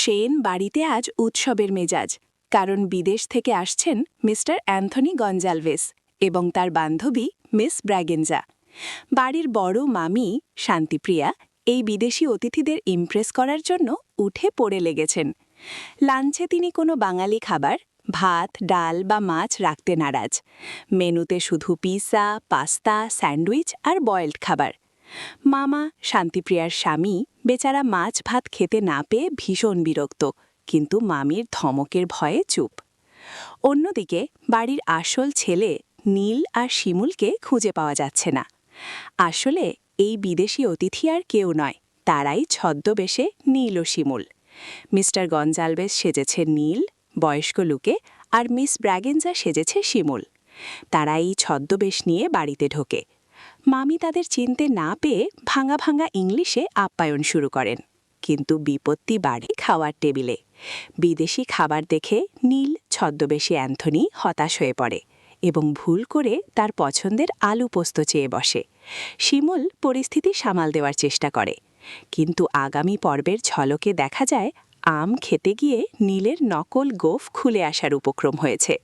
সেন বাড়িতে আজ উৎসবের মেজাজ, কারণ বিদেশ থেকে আসছেন মিস্টার অ্যান্থনি গঞ্জালভেস এবং তার বান্ধবী মিস ব্র্যাগেনজা। বাড়ির বড় মামি শান্তিপ্রিয়া এই বিদেশি অতিথিদের ইমপ্রেস করার জন্য উঠে পড়ে লেগেছেন। লাঞ্চে তিনি কোনো বাঙালি খাবার, ভাত, ডাল বা মাছ রাখতে নারাজ। মেনুতে শুধু পিৎজা, পাস্তা, স্যান্ডউইচ আর বয়েলড খাবার। মামা শান্তিপ্রিয়ার স্বামী বেচারা মাছ ভাত খেতে না পেয়ে ভীষণ বিরক্ত, কিন্তু মামির ধমকের ভয়ে চুপ। অন্যদিকে বাড়ির আসল ছেলে নীল আর শিমুলকে খুঁজে পাওয়া যাচ্ছে না। আসলে এই বিদেশি অতিথি আর কেউ নয়, তারাই ছদ্মবেশে নীল ও শিমুল। মিস্টার গঞ্জালবেস সেজেছে নীল, বয়স্ক লুকে, আর মিস ব্র্যাগেনজা সেজেছে শিমুল। তারা এই ছদ্মবেশ নিয়ে বাড়িতে ঢোকে মামি তাদের চিনতে না পেয়ে ভাঙা ভাঙা ইংলিশে আপ্যায়ন শুরু করেন। কিন্তু বিপত্তি বাড়ে খাওয়ার টেবিলে। বিদেশি খাবার দেখে নীল ছদ্মবেশী অ্যান্থনি হতাশ হয়ে পড়ে এবং ভুল করে তার পছন্দের আলু পোস্ত চেয়ে বসে। শিমুল পরিস্থিতি সামাল দেওয়ার চেষ্টা করে। কিন্তু আগামী পর্বের ঝলকে দেখা যায়, আম খেতে গিয়ে নীলের নকল গোফ খুলে আসার উপক্রম হয়েছে।